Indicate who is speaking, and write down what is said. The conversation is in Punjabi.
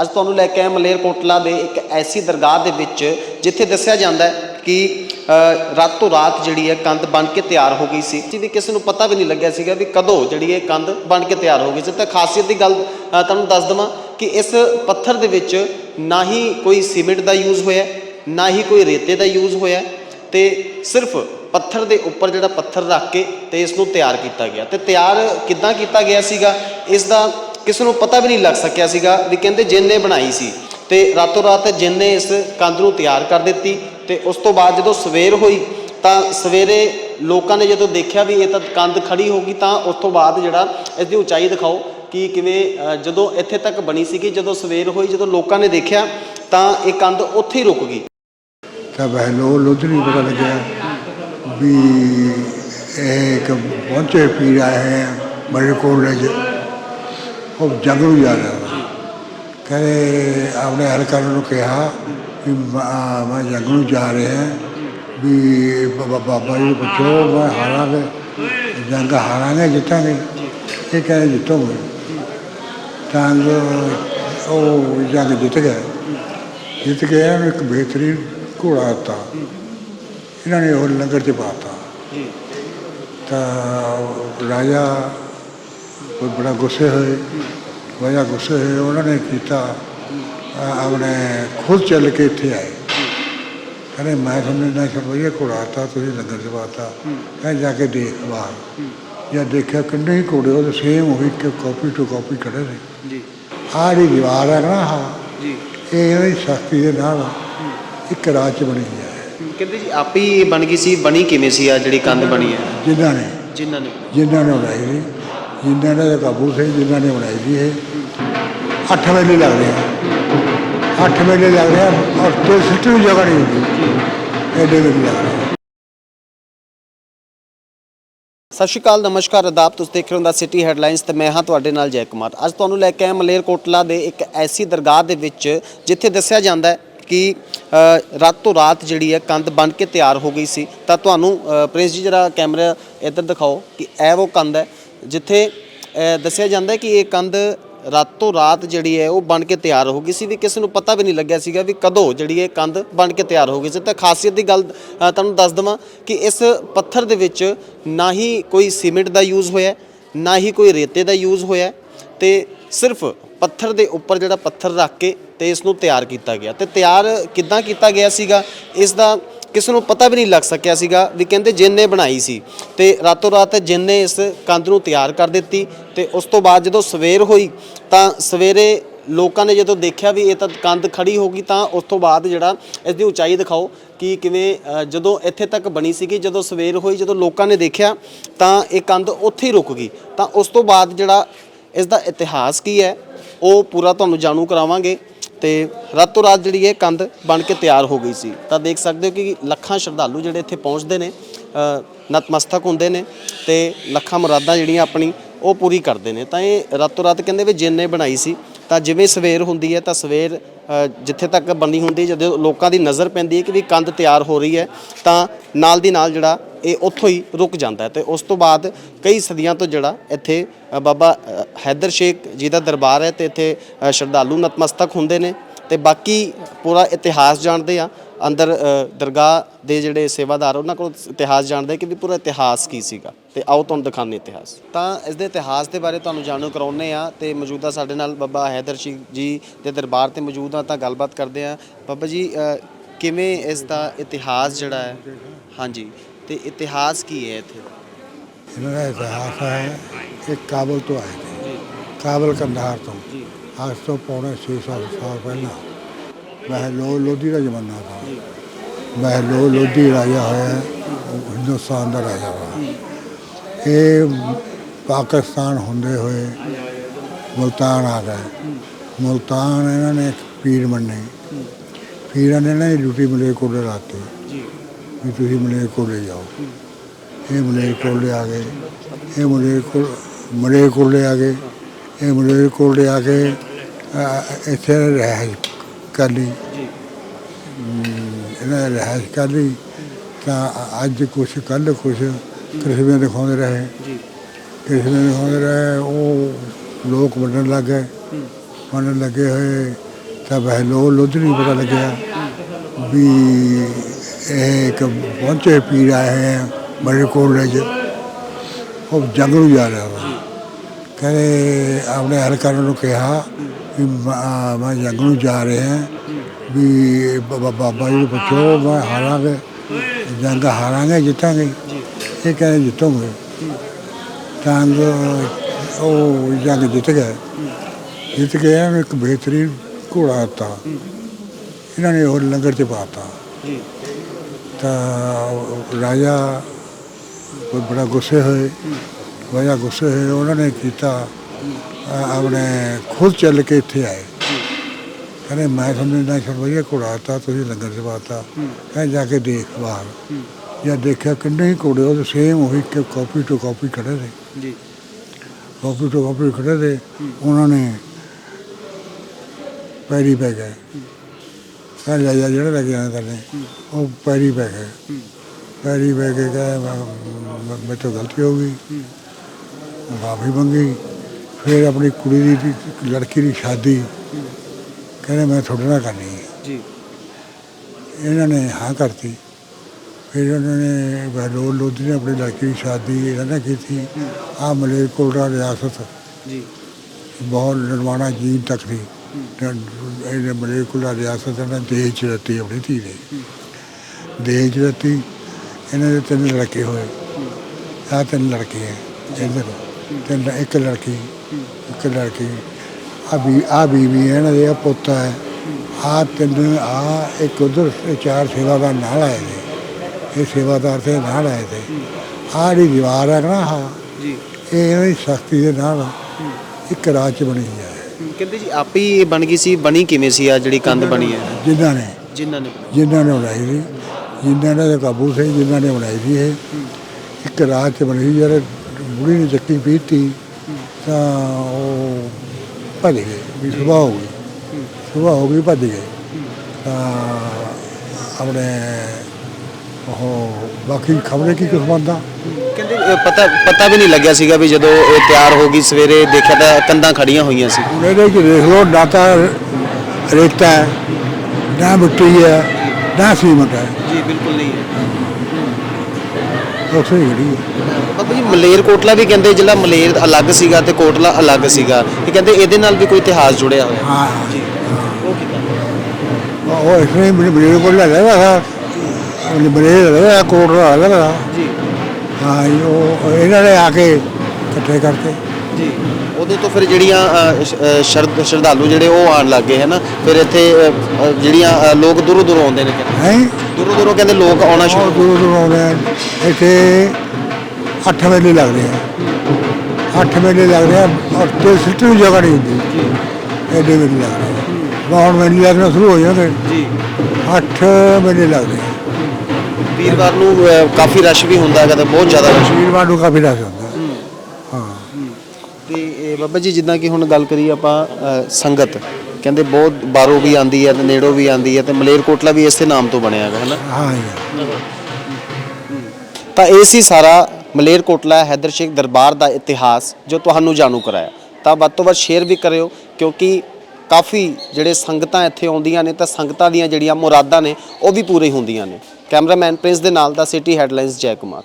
Speaker 1: ਅੱਜ ਤੁਹਾਨੂੰ ਲੈ ਕੇ ਆਇਆ ਮਲੇਰਕੋਟਲਾ ਦੇ ਇੱਕ ਐਸੀ ਦਰਗਾਹ ਦੇ ਵਿੱਚ ਜਿੱਥੇ ਦੱਸਿਆ ਜਾਂਦਾ ਹੈ ਕਿ ਅ, ਰਾਤੋਂ ਰਾਤ ਜਿਹੜੀ ਹੈ ਕੰਧ ਬਣ ਕੇ ਤਿਆਰ ਹੋ ਗਈ ਸੀ। ਜਿਹਦੀ ਕਿਸੇ ਨੂੰ ਪਤਾ ਵੀ ਨਹੀਂ ਲੱਗਿਆ ਸੀਗਾ ਵੀ ਕਦੋਂ ਜਿਹੜੀ ਇਹ ਕੰਧ ਬਣ ਕੇ ਤਿਆਰ ਹੋ ਗਈ ਸੀ। ਤਾਂ ਖਾਸੀਅਤ ਦੀ ਗੱਲ ਤੁਹਾਨੂੰ ਦੱਸ ਦਵਾਂ ਕਿ ਇਸ ਪੱਥਰ ਦੇ ਵਿੱਚ ਨਾ ਹੀ ਕੋਈ ਸੀਮੈਂਟ ਦਾ ਯੂਜ਼ ਹੋਇਆ ਨਾ ਹੀ ਕੋਈ ਰੇਤੇ ਦਾ ਯੂਜ਼ ਹੋਇਆ ਹੈ ਤੇ ਸਿਰਫ ਪੱਥਰ ਦੇ ਉੱਪਰ ਜਿਹੜਾ ਪੱਥਰ ਰੱਖ ਕੇ ਤੇ ਇਸ ਨੂੰ ਤਿਆਰ ਕੀਤਾ ਗਿਆ। ਤੇ ਤਿਆਰ ਕਿੱਦਾਂ ਕੀਤਾ ਗਿਆ ਸੀਗਾ? ਇਸ ਦਾ ਕਿਸੇ ਨੂੰ ਪਤਾ ਵੀ ਨਹੀਂ ਲੱਗ ਸਕਿਆ ਸੀਗਾ ਵੀ ਕਹਿੰਦੇ ਜਿੰਨ ਨੇ ਬਣਾਈ ਸੀ। ਤੇ ਰਾਤੋਂ ਰਾਤ ਜਿੰਨ ਨੇ ਇਸ ਕੰਧ ਨੂੰ ਤਿਆਰ ਕਰ ਦਿੱਤੀ ਤੇ ਉਸ ਤੋਂ ਬਾਅਦ ਜਦੋਂ ਸਵੇਰ ਹੋਈ ਤਾਂ ਸਵੇਰੇ ਲੋਕਾਂ ਨੇ ਜਦੋਂ ਦੇਖਿਆ ਵੀ ਇਹ ਤਾਂ ਕੰਧ ਖੜੀ ਹੋ ਗਈ ਤਾਂ ਉਸ ਤੋਂ ਬਾਅਦ ਜਿਹੜਾ ਇਸ ਦੀ ਉਚਾਈ ਦਿਖਾਓ ਕਿ ਕਿਵੇਂ ਜਦੋਂ ਇੱਥੇ ਤੱਕ ਬਣੀ ਸੀਗੀ, ਜਦੋਂ ਸਵੇਰ ਹੋਈ, ਜਦੋਂ ਲੋਕਾਂ ਨੇ ਦੇਖਿਆ ਤਾਂ ਇਹ ਕੰਧ ਉੱਥੇ ਹੀ ਰੁਕ ਗਈ।
Speaker 2: ਤਾਂ ਬਹਿਲੋ ਲੋਧਰੀ ਪਤਾ ਲੱਗਿਆ ਵੀ ਇਹ ਇੱਕ ਪਹੁੰਚੇ ਪੀਰ ਹੈ ਬੜੇ ਉਹ ਜੰਗ ਨੂੰ ਜਾ ਰਿਹਾ ਕਹਿੰਦੇ ਆਪਣੇ ਹਲਕਾ ਨੂੰ ਕਿਹਾ ਵੀ ਮੈਂ ਮੈਂ ਜੰਗ ਨੂੰ ਜਾ ਰਿਹਾ ਵੀ ਬਾਬਾ ਬਾਬਾ ਜੀ ਨੂੰ ਪੁੱਛੋ, ਮੈਂ ਹਾਰਾਂਗੇ, ਜੰਗ ਹਾਰਾਂਗੇ, ਜਿੱਤਾਂਗੇ। ਇਹ ਕਹਿੰਦੇ ਜਿੱਤੋਗੇ। ਤਾਂ ਉਹ ਜੰਗ ਜਿੱਤ ਗਏ। ਜਿੱਤ ਕੇ ਇਹਨਾਂ ਨੂੰ ਇੱਕ ਬਿਹਤਰੀਨ ਘੋੜਾ ਦਿੱਤਾ। ਇਹਨਾਂ ਨੇ ਉਹ ਲੰਗਰ ਚ ਪਾਤਾ। ਤਾਂ ਰਾਜਾ ਕੋਈ ਬੜਾ ਗੁੱਸੇ ਹੋਏ ਰਾਜਾ ਗੁੱਸੇ ਹੋਏ ਉਹਨਾਂ ਨੇ ਕੀਤਾ। ਆਪਣੇ ਖੁਦ ਚੱਲ ਕੇ ਇੱਥੇ ਆਏ। ਕਹਿੰਦੇ ਮੈਂ ਤੁਹਾਨੂੰ ਇੰਨਾ ਸ਼ਰਮਈਆ ਘੋੜਾ ਦਿੱਤਾ ਤੁਸੀਂ ਲੰਗਰ ਪਾਤਾ ਕਹਿੰਦੇ ਜਾ ਕੇ ਦੇਖ ਬਾਹਰ ਜਦ ਦੇਖਿਆ ਕਿੰਨੇ ਹੀ ਘੋੜੇ ਉਹਦੇ ਸੇਮ ਉਹੀ ਕਿ ਕਾਪੀ ਟੂ ਕਾਪੀ ਖੜੇ ਨੇ।
Speaker 1: ਜੀ।
Speaker 2: ਆਹ ਜਿਹੜੀ ਦੀਵਾਰ ਹੈ ਨਾ ਆਹ
Speaker 1: ਜੀ।
Speaker 2: ਇਹ ਇਹਨਾਂ ਦੀ ਸ਼ਕਤੀ ਦੇ ਨਾਲ ਇੱਕ ਰਾਜ ਬਣੀ ਹੈ।
Speaker 1: ਕਹਿੰਦੇ ਜੀ ਆਪੀ ਬਣ ਗਈ ਸੀ ਬਣੀ ਕਿਵੇਂ ਸੀ? ਆ ਜਿਹੜੀ ਕੰਧ ਬਣੀ ਹੈ।
Speaker 2: ਜਿਨ੍ਹਾਂ ਨੇ।
Speaker 1: ਜਿਨ੍ਹਾਂ ਨੇ।
Speaker 2: ਜਿਨ੍ਹਾਂ ਨੇ ਬਣਾਈ ਸੀ। ਜਿਨ੍ਹਾਂ ਨੇ ਕਾਬੂ ਸੀ ਜਿਨ੍ਹਾਂ ਨੇ ਬਣਾਈ ਸੀ ਇਹ। ਅੱਠ ਵੇਲੇ ਲੱਗਦੇ ਆ। ਅੱਠ ਵੇਲੇ ਲੱਗਦੇ ਆ ਔਰ ਤੇ ਸਿੱਟ ਜਗ੍ਹਾ ਨਹੀਂ ਹੁੰਦੀ। ਐਡੇ ਵੇਲੇ ਲੱਗਦੇ
Speaker 1: ਸਤਿ ਸ਼੍ਰੀ ਅਕਾਲ ਨਮਸਕਾਰ ਅਦਾਬ। ਤੁਸੀਂ ਦੇਖ ਰਹੇ ਹੋ ਦਾ ਸਿਟੀ ਹੈਡਲਾਈਨਸ ਤੇ ਮੈਂ ਹਾਂ ਤੁਹਾਡੇ ਨਾਲ ਜੈ ਕੁਮਾਰ। ਅੱਜ ਤੁਹਾਨੂੰ ਲੈ ਕੇ ਆਇਆ ਮਲੇਰਕੋਟਲਾ ਦੇ ਇੱਕ ਐਸੀ ਦਰਗਾਹ ਦੇ ਵਿੱਚ ਜਿੱਥੇ ਦੱਸਿਆ ਜਾਂਦਾ ਹੈ ਕਿ ਅ, ਰਾਤੋਂ ਰਾਤ ਜਿਹੜੀ ਹੈ ਕੰਧ ਬਣ ਕੇ ਤਿਆਰ ਹੋ ਗਈ ਸੀ। ਤਾਂ ਤੁਹਾਨੂੰ ਅ, ਪ੍ਰਿੰਸ ਜੀ ਜਰਾ ਕੈਮਰਾ ਇੱਧਰ ਦਿਖਾਓ ਕਿ ਇਹ ਉਹ ਕੰਧ ਹੈ। ਜਿੱਥੇ ਦੱਸਿਆ ਜਾਂਦਾ ਹੈ ਕਿ ਇਹ ਕੰਧ ਰਾਤੋਂ ਰਾਤ ਜਿਹੜੀ ਹੈ ਉਹ ਬਣ ਕੇ ਤਿਆਰ ਹੋ ਗਈ ਸੀ ਵੀ ਕਿਸੇ ਨੂੰ ਪਤਾ ਵੀ ਨਹੀਂ ਲੱਗਿਆ ਸੀਗਾ ਵੀ ਕਦੋਂ ਜਿਹੜੀ ਇਹ ਕੰਧ ਬਣ ਕੇ ਤਿਆਰ ਹੋ ਗਈ ਸੀ। ਤਾਂ ਖਾਸੀਅਤ ਦੀ ਗੱਲ ਤੁਹਾਨੂੰ ਦੱਸ ਦਵਾਂ ਕਿ ਇਸ ਪੱਥਰ ਦੇ ਵਿੱਚ ਨਾ ਹੀ ਕੋਈ ਸੀਮੈਂਟ ਦਾ ਯੂਜ਼ ਹੋਇਆ, ਨਾ ਹੀ ਕੋਈ ਰੇਤੇ ਦਾ ਯੂਜ਼ ਹੋਇਆ ਹੈ ਤੇ ਸਿਰਫ ਪੱਥਰ ਦੇ ਉੱਪਰ ਜਿਹੜਾ ਪੱਥਰ ਰੱਖ ਕੇ ਤੇ ਇਸ ਨੂੰ ਤਿਆਰ ਕੀਤਾ ਗਿਆ। ਤੇ ਤਿਆਰ ਕਿੱਦਾਂ ਕੀਤਾ ਗਿਆ ਸੀਗਾ, ਇਸ ਦਾ ਕਿਸੇ ਨੂੰ ਪਤਾ ਵੀ ਨਹੀਂ ਲੱਗ ਸਕਿਆ ਸੀਗਾ ਵੀ ਕਹਿੰਦੇ ਜਿੰਨ ਨੇ ਬਣਾਈ ਸੀ। ਤੇ ਰਾਤੋਂ ਰਾਤ ਜਿੰਨ ਨੇ ਇਸ ਕੰਧ ਨੂੰ ਤਿਆਰ ਕਰ ਦਿੱਤੀ ਤੇ ਉਸ ਤੋਂ ਬਾਅਦ ਜਦੋਂ ਸਵੇਰ ਹੋਈ ਤਾਂ ਸਵੇਰੇ ਲੋਕਾਂ ਨੇ ਜਦੋਂ ਦੇਖਿਆ ਵੀ ਇਹ ਤਾਂ ਕੰਧ ਖੜੀ ਹੋ ਗਈ ਤਾਂ ਉਸ ਤੋਂ ਬਾਅਦ ਜਿਹੜਾ ਇਸ ਦੀ ਉਚਾਈ ਦਿਖਾਓ ਕਿ ਕਿਵੇਂ ਜਦੋਂ ਇੱਥੇ ਤੱਕ ਬਣੀ ਸੀਗੀ, ਜਦੋਂ ਸਵੇਰ ਹੋਈ, ਜਦੋਂ ਲੋਕਾਂ ਨੇ ਦੇਖਿਆ ਤਾਂ ਇਹ ਕੰਧ ਉੱਥੇ ਹੀ ਰੁਕ ਗਈ। ਤਾਂ ਉਸ ਤੋਂ ਬਾਅਦ ਜਿਹੜਾ ਇਸ ਦਾ ਇਤਿਹਾਸ ਕੀ ਹੈ, ਉਹ ਪੂਰਾ ਤੁਹਾਨੂੰ ਜਾਣੂ ਕਰਾਵਾਂਗੇ। ਤੇ ਰਾਤੋਂ ਰਾਤ ਜਿਹੜੀ ਇਹ ਕੰਧ ਬਣ ਕੇ ਤਿਆਰ ਹੋ ਗਈ ਸੀ। ਤਾਂ ਦੇਖ ਸਕਦੇ ਹੋ ਕਿ ਲੱਖਾਂ ਸ਼ਰਧਾਲੂ ਜਿਹੜੇ ਇੱਥੇ ਪਹੁੰਚਦੇ ਨੇ ਨਤਮਸਤਕ ਹੁੰਦੇ ਨੇ ਤੇ ਲੱਖਾਂ ਮੁਰਾਦਾਂ ਜਿਹੜੀਆਂ ਆਪਣੀ ਉਹ ਪੂਰੀ ਕਰਦੇ ਨੇ। ਤਾਂ ਇਹ ਰਾਤੋਂ ਰਾਤ ਕਹਿੰਦੇ ਵੀ ਜਿੰਨ ਨੇ ਬਣਾਈ ਸੀ, ਤਾਂ ਜਿਵੇਂ ਸਵੇਰ ਹੁੰਦੀ ਹੈ ਤਾਂ ਸਵੇਰ ਜਿੱਥੇ ਤੱਕ ਬਣੀ ਹੁੰਦੀ ਜਦੋਂ ਲੋਕਾਂ ਦੀ ਨਜ਼ਰ ਪੈਂਦੀ ਹੈ ਕਿ ਵੀ ਕੰਧ ਤਿਆਰ ਹੋ ਰਹੀ ਹੈ, ਤਾਂ ਨਾਲ ਦੀ ਨਾਲ ਜਿਹੜਾ ਇਹ ਉੱਥੋਂ ਹੀ ਰੁਕ ਜਾਂਦਾ ਹੈ ਤੇ ਉਸ ਤੋਂ ਬਾਅਦ ਕਈ ਸਦੀਆਂ ਤੋਂ ਜਿਹੜਾ ਇੱਥੇ ਬਾਬਾ ਹੈਦਰ ਸ਼ੇਖ ਜੀ ਦਾ ਦਰਬਾਰ ਹੈ ਤੇ ਇੱਥੇ ਸ਼ਰਧਾਲੂ ਨਤਮਸਤਕ ਹੁੰਦੇ ਨੇ ਤੇ ਬਾਕੀ ਪੂਰਾ ਇਤਿਹਾਸ ਜਾਣਦੇ ਆ। ਅੰਦਰ ਦਰਗਾਹ ਦੇ ਜਿਹੜੇ ਸੇਵਾਦਾਰ ਉਹਨਾਂ ਕੋਲ ਇਤਿਹਾਸ ਜਾਣਦੇ ਕਿ ਵੀ ਪੂਰਾ ਇਤਿਹਾਸ ਕੀ ਸੀਗਾ। ਤੇ ਆਓ ਤੁਹਾਨੂੰ ਦਿਖਾਉਂਦੇ ਇਤਿਹਾਸ। ਤਾਂ ਇਸ ਦੇ ਇਤਿਹਾਸ ਦੇ ਬਾਰੇ ਤੁਹਾਨੂੰ ਜਾਣੂ ਕਰਾਉਨੇ ਆ ਤੇ ਮੌਜੂਦਾ ਸਾਡੇ ਨਾਲ ਬਾਬਾ ਹੈਦਰ ਸ਼ੇਖ ਜੀ ਦੇ ਦਰਬਾਰ ਤੇ ਮੌਜੂਦ ਆ ਤਾਂ ਗੱਲਬਾਤ ਕਰਦੇ ਆ ਬਾਬਾ ਜੀ ਕਿਵੇਂ ਇਸ ਦਾ ਇਤਿਹਾਸ ਜਿਹੜਾ ਹੈ? ਹਾਂਜੀ। ਤੇ ਇਤਿਹਾਸ ਕੀ ਹੈ ਇੱਥੇ?
Speaker 2: ਇਹਨਾਂ ਦਾ ਇਤਿਹਾਸ ਹੈ ਇਹ ਕਾਬਲ ਤੋਂ ਆਏ ਨੇ। ਕਾਬਲ ਕੰਧਾਰ ਤੋਂ।
Speaker 1: ਜੀ।
Speaker 2: ਅੱਜ ਤੋਂ ਪੌਣੇ 600 ਸਾਲ ਪਹਿਲਾਂ ਮਹਿਲੋ ਲੋਧੀ ਦਾ ਜ਼ਮਾਨਾ ਸੀ। ਮਹਿਲੋ ਲੋਧੀ ਰਾਜਾ ਹੋਇਆ ਹਿੰਦੁਸਤਾਨ ਦਾ ਰਾਜਾ ਹੋਇਆ। ਇਹ ਪਾਕਿਸਤਾਨ ਹੁੰਦੇ ਹੋਏ ਮੁਲਤਾਨ ਆ ਗਏ। ਮੁਲਤਾਨ ਇਹਨਾਂ ਨੇ ਇੱਕ ਪੀਰ ਮੰਨੇ। ਪੀਰਾਂ ਨੇ ਇਹਨਾਂ ਦੀ ਡਿਊਟੀ ਮਲੇ ਕੋਲੇ ਲਾਤੀ।
Speaker 1: ਜੀ।
Speaker 2: ਵੀ ਤੁਸੀਂ ਮਲੇ ਕੋਲੇ ਜਾਓ। ਇਹ ਮਲੇ ਕੋਲੇ ਆ ਗਏ ਇਹ ਮਲੇ ਕੋਲ ਮਲੇ ਕੋਲੇ ਆ ਗਏ ਇਹ ਮਲੇ ਕੋਲੇ ਆ ਕੇ ਇੱਥੇ ਰਹਿ ਕਰ ਲਈ।
Speaker 1: ਜੀ
Speaker 2: ਇਹਨਾਂ ਰਹਿ ਕਰ ਲਈ। ਤਾਂ ਅੱਜ ਕੁਛ ਕੱਲ ਕੁਛ ਕ੍ਰਿਸ਼ਮੇ ਦਿਖਾਉਂਦੇ ਰਹੇ।
Speaker 1: ਜੀ।
Speaker 2: ਕ੍ਰਿਸ਼ਮੇ ਦਿਖਾਉਂਦੇ ਰਹੇ ਉਹ ਲੋਕ ਵੰਡਣ ਲੱਗ ਗਏ। ਮਨ ਲੱਗੇ ਹੋਏ ਤਾਂ ਬਹਿਲੋ ਲੋਧਰੀ ਪਤਾ ਲੱਗਿਆ ਵੀ ਇਹ ਇੱਕ ਪਹੁੰਚੇ ਪੀਰ ਆਏ ਹੈ ਮੇਰੇ ਉਹ ਜੰਗ ਨੂੰ ਜਾ ਰਿਹਾ ਵਾ ਕਹਿੰਦੇ ਆਪਣੇ ਹਲਕਾਰਾਂ ਨੂੰ ਕਿਹਾ ਵੀ ਮੈਂ ਮੈਂ ਜੰਗ ਨੂੰ ਜਾ ਰਿਹਾ ਵੀ ਬਾਬਾ ਜੀ ਨੂੰ ਪੁੱਛੋ ਮੈਂ ਹਾਰਾਂਗੇ ਜੰਗ ਹਾਰਾਂਗੇ ਜਿੱਤਾਂਗੇ ਇਹ ਕਹਿੰਦੇ ਜਿੱਤੋਗੇ ਜੰਗ ਉਹ ਜੰਗ ਜਿੱਤ ਗਏ ਜਿੱਤ ਕੇ ਇਹਨੂੰ ਇੱਕ ਬਿਹਤਰੀਨ ਘੋੜਾ ਦਿੱਤਾ ਇਹਨਾਂ ਨੇ ਉਹ ਲੰਗਰ ਚ ਪਾਤਾ
Speaker 1: ਜੀ
Speaker 2: ਤਾਂ ਰਾਜਾ ਕੋਈ ਬੜਾ ਗੁੱਸੇ ਹੋਏ ਰਾਜਾ ਗੁੱਸੇ ਹੋਏ ਉਹਨਾਂ ਨੇ ਕੀਤਾ ਆਪਣੇ ਖੁਦ ਚੱਲ ਕੇ ਇੱਥੇ ਆਏ। ਕਹਿੰਦੇ ਮੈਂ ਤੁਹਾਨੂੰ ਇੰਨਾ ਛੜ ਵਧੀਆ ਘੋੜਾ ਦਿੱਤਾ ਤੁਸੀਂ ਲੰਗਰ ਚ ਪਾਤਾ ਕਹਿੰਦੇ ਜਾ ਕੇ ਦੇਖ ਬਾਹਰ। ਜਾਂ ਦੇਖਿਆ ਕਿੰਨੇ ਹੀ ਘੋੜੇ ਉਹ ਸੇਮ ਉਹੀ ਕਿ ਕਾਪੀ ਟੂ ਕਾਪੀ ਖੜੇ ਨੇ
Speaker 1: ਜੀ।
Speaker 2: ਕਾਪੀ ਟੂ ਕਾਪੀ ਖੜੇ ਤੇ ਉਹਨਾਂ ਨੇ ਪੈਰੀ ਪੈ ਗਏ। ਕਹਿੰਦੇ ਲੈ ਜਾ ਜਿਹੜਾ ਲੈ ਕੇ ਆਇਆ ਉਹ ਪੈਰੀ ਪੈ ਗਏ। ਪੈਰੀ ਪੈ ਕੇ ਕਹੇ ਤੋਂ ਗਲਤੀ ਹੋ ਗਈ। ਮਾਫੀ ਮੰਗੀ। ਫਿਰ ਆਪਣੀ ਕੁੜੀ ਦੀ ਲੜਕੀ ਦੀ ਸ਼ਾਦੀ। ਕਹਿੰਦੇ ਮੈਂ ਤੁਹਾਡੇ ਨਾਲ ਕਰਨੀ ਹੈ।
Speaker 1: ਜੀ।
Speaker 2: ਇਹਨਾਂ ਨੇ ਹਾਂ ਕਰਤੀ। ਫਿਰ ਉਹਨਾਂ ਨੇ ਬਹਿਲੋਲ ਲੋਧੀ ਨੇ ਆਪਣੀ ਲੜਕੀ ਦੀ ਸ਼ਾਦੀ ਇਹਨਾਂ ਨੇ ਕੀਤੀ। ਆ ਮਲੇਰਕੋਟਲਾ ਰਿਆਸਤ।
Speaker 1: ਜੀ।
Speaker 2: ਬਹੁਤ ਨਿਰਮਾਣਾ ਜੀਨ ਤੱਕ ਦੀ। ਇਹਨੇ ਮਲੇਰਕੋਟਲਾ ਰਿਆਸਤ ਨੇ ਦੇਸ਼ ਚ ਦਿੱਤੀ ਆਪਣੀ ਧੀ ਨੇ। ਦੇਸ਼ ਚ ਦਿੱਤੀ ਇਹਨਾਂ ਦੇ ਤਿੰਨ ਲੜਕੇ ਹੋਏ। ਆ ਤਿੰਨ ਲੜਕੇ ਹੈ ਇੱਧਰ। ਤਿੰਨ ਇੱਕ ਲੜਕੀ ਇੱਕ ਲੜਕੀ। ਆ ਵੀ ਆ ਬੀਵੀ ਹੈ ਇਹਨਾਂ ਦੇ ਆ ਪੋਤਾ ਹੈ। ਆ ਤਿੰਨ ਆ ਇੱਕ ਉਧਰ ਚਾਰ ਸੇਵਾਦਾਰ ਨਾਲ ਆਏ ਨੇ। ਇਹ ਸੇਵਾਦਾਰ ਤੇ ਨਾਲ ਆਏ ਤੇ। ਆ ਜਿਹੜੀ ਦੀਵਾਰ ਹੈ ਨਾ ਆਹ
Speaker 1: ਜੀ।
Speaker 2: ਇਹ ਇਹਨਾਂ ਦੀ ਸ਼ਕਤੀ ਦੇ ਨਾਲ ਇੱਕ ਰਾਜ ਬਣੀ ਹੈ।
Speaker 1: ਕਹਿੰਦੇ ਜੀ ਆਪੇ ਹੀ ਇਹ ਬਣ ਗਈ ਸੀ ਬਣੀ ਕਿਵੇਂ ਸੀ ਆ ਜਿਹੜੀ ਕੰਧ ਬਣੀ ਹੈ?
Speaker 2: ਜਿਨ੍ਹਾਂ ਨੇ।
Speaker 1: ਜਿਨ੍ਹਾਂ ਨੇ।
Speaker 2: ਜਿਨ੍ਹਾਂ ਨੇ ਬਣਾਈ ਸੀ। ਜਿਨ੍ਹਾਂ ਨੇ ਕਾਬੂ ਸੀ ਜਿਨ੍ਹਾਂ ਨੇ ਬਣਾਈ ਸੀ ਇਹ। ਇੱਕ ਰਾਤ ਚ ਬਣੀ ਸੀ ਜਿਹੜੇ ਬੁੜੀ ਨੇ ਚੱਕੀ ਪੀਤੀ ਤਾਂ ਉਹ ਭੱਜ ਗਏ ਵੀ ਸੁਬਾਹ ਹੋ ਗਈ। ਸੁਬਾਹ ਹੋ ਗਈ ਭੱਜ ਗਏ। ਤਾਂ ਆਪਣੇ ਉਹ ਬਾਕੀ ਖਬਰੇ ਕੀ ਕੁਛ ਬਣਦਾ?
Speaker 1: ਪਤਾ ਪਤਾ ਵੀ ਨਹੀਂ ਲੱਗਿਆ ਸੀਗਾ ਵੀ ਜਦੋਂ ਇਹ ਤਿਆਰ ਹੋ ਗਈ ਸਵੇਰੇ ਦੇਖਿਆ ਤਾਂ ਕੰਧਾਂ ਖੜੀਆਂ ਹੋਈਆਂ ਸੀ।
Speaker 2: ਹੁਣ ਇਹਦੇ ਚ ਦੇਖ ਲਓ ਨਾ ਤਾਂ ਰੇਤਾ ਹੈ ਨਾ ਮਿੱਟੀ ਹੈ ਨਾ ਸੀਮਟ ਹੈ।
Speaker 1: ਜੀ ਬਿਲਕੁਲ ਨਹੀਂ ਹੈ।
Speaker 2: ਉੱਥੇ ਹੀ ਖੜੀ ਹੈ।
Speaker 1: ਬਾਬਾ ਜੀ ਮਲੇਰ ਕੋਟਲਾ ਵੀ ਕਹਿੰਦੇ ਜਿਹੜਾ ਮਲੇਰ ਅਲੱਗ ਸੀਗਾ ਤੇ ਕੋਟਲਾ ਅਲੱਗ ਸੀਗਾ ਇਹ ਕਹਿੰਦੇ ਇਹਦੇ ਨਾਲ ਵੀ ਕੋਈ ਇਤਿਹਾਸ ਜੁੜਿਆ ਹੋਇਆ।
Speaker 2: ਹਾਂ।
Speaker 1: ਜੀ। ਉਹ ਕਿਦਾਂ?
Speaker 2: ਉਹ ਇਸਨੇ ਮੇਰੇ ਮੇਰੇ ਕੋਲ ਲੈ ਲਿਆ ਉਹਨੇ ਬਰੇ ਲੈ ਲਿਆ ਕੋਟ ਲਾ ਲਿਆ
Speaker 1: ਜੀ।
Speaker 2: ਹਾਂ ਜੀ, ਉਹ ਇਹਨਾਂ ਨੇ ਆ ਕੇ ਇਕੱਠੇ ਕਰਕੇ।
Speaker 1: ਜੀ ਉਦੋਂ ਤੋਂ ਫਿਰ ਜਿਹੜੀਆਂ ਅ, ਸ਼- ਅ, ਸ਼ਰਦ ਸ਼ਰਧਾਲੂ ਜਿਹੜੇ ਉਹ ਆਉਣ ਲੱਗ ਗਏ ਹੈ ਨਾ ਫਿਰ ਇੱਥੇ ਅ, ਅ, ਜਿਹੜੀਆਂ ਅ, ਲੋਕ ਦੂਰੋਂ ਦੂਰੋਂ ਆਉਂਦੇ ਨੇ ਕਹਿੰਦੇ।
Speaker 2: ਹੈ?
Speaker 1: ਦੂਰੋਂ ਦੂਰੋਂ ਕਹਿੰਦੇ ਲੋਕ ਆਉਣਾ ਸ਼ੁਰੂ।
Speaker 2: ਦੂਰ ਦੂਰ ਆਉਂਦੇ ਆ। ਇੱਥੇ 8 ਵੇਲੇ ਲੱਗਦੇ ਆ। 8 ਵੇਲੇ ਲੱਗਦੇ ਆ ਔਰ ਤੇ ਸਿੱਟਣ ਦੀ ਜਗ੍ਹਾ ਨਹੀਂ ਹੁੰਦੀ।
Speaker 1: ਜੀ।
Speaker 2: ਐਡੇ ਵੇਲੇ ਲੱਗਦੇ ਆ। ਬਾਹਰ ਵੇਲੇ ਲੱਗਣਾ ਸ਼ੁਰੂ ਹੋ ਜਾਂਦੇ।
Speaker 1: ਜੀ।
Speaker 2: 8 ਵੇਲੇ ਲੱਗਦੇ ਆ।
Speaker 1: ਵੀਰਵਾਰ ਨੂੰ ਕਾਫੀ ਰਸ਼ ਵੀ ਹੁੰਦਾ ਹੈਗਾ ਤਾਂ ਬਹੁਤ ਜ਼ਿਆਦਾ ਰਸ਼।
Speaker 2: ਵੀਰਵਾਰ ਨੂੰ ਕਾਫੀ ਰਸ਼ ਹੁੰਦਾ। ਹਾਂ।
Speaker 1: ਤੇ ਇਹ ਬਾਬਾ ਜੀ ਜਿੱਦਾਂ ਕਿ ਹੁਣ ਗੱਲ ਕਰੀਏ ਆਪਾਂ ਸੰਗਤ ਕਹਿੰਦੇ ਬਹੁਤ ਬਾਹਰੋਂ ਵੀ ਆਂਦੀ ਹੈ ਤੇ ਨੇੜੋਂ ਵੀ ਆਂਦੀ ਹੈ ਤੇ ਮਲੇਰਕੋਟਲਾ ਵੀ ਇਸੇ ਨਾਮ ਤੋਂ ਬਣਿਆ ਹੈਗਾ ਹੈ ਨਾ
Speaker 2: ਹਾਂ ਜੀ।
Speaker 1: ਤਾਂ ਇਹ ਸੀ ਸਾਰਾ ਮਲੇਰਕੋਟਲਾ ਹੈਦਰ ਸ਼ੇਖ ਦਰਬਾਰ ਦਾ ਇਤਿਹਾਸ ਜੋ ਤੁਹਾਨੂੰ ਜਾਣੂ ਕਰਾਇਆ। ਤਾਂ ਵੱਧ ਤੋਂ ਵੱਧ ਸ਼ੇਅਰ ਵੀ ਕਰਿਓ ਕਿਉਂਕਿ ਕਾਫੀ ਜਿਹੜੇ ਸੰਗਤਾਂ ਇੱਥੇ ਆਉਂਦੀਆਂ ਨੇ ਤਾਂ ਸੰਗਤਾਂ ਦੀਆਂ ਜਿਹੜੀਆਂ ਮੁਰਾਦਾਂ ਨੇ ਉਹ ਵੀ ਪੂਰੀ ਹੁੰਦੀਆਂ ਨੇ। ਕੈਮਰਾਮੈਨ ਪ੍ਰਿੰਸ ਦੇ ਨਾਲ ਦਾ ਸਿਟੀ ਹੈਡਲਾਈਨਸ ਜੈ ਕੁਮਾਰ।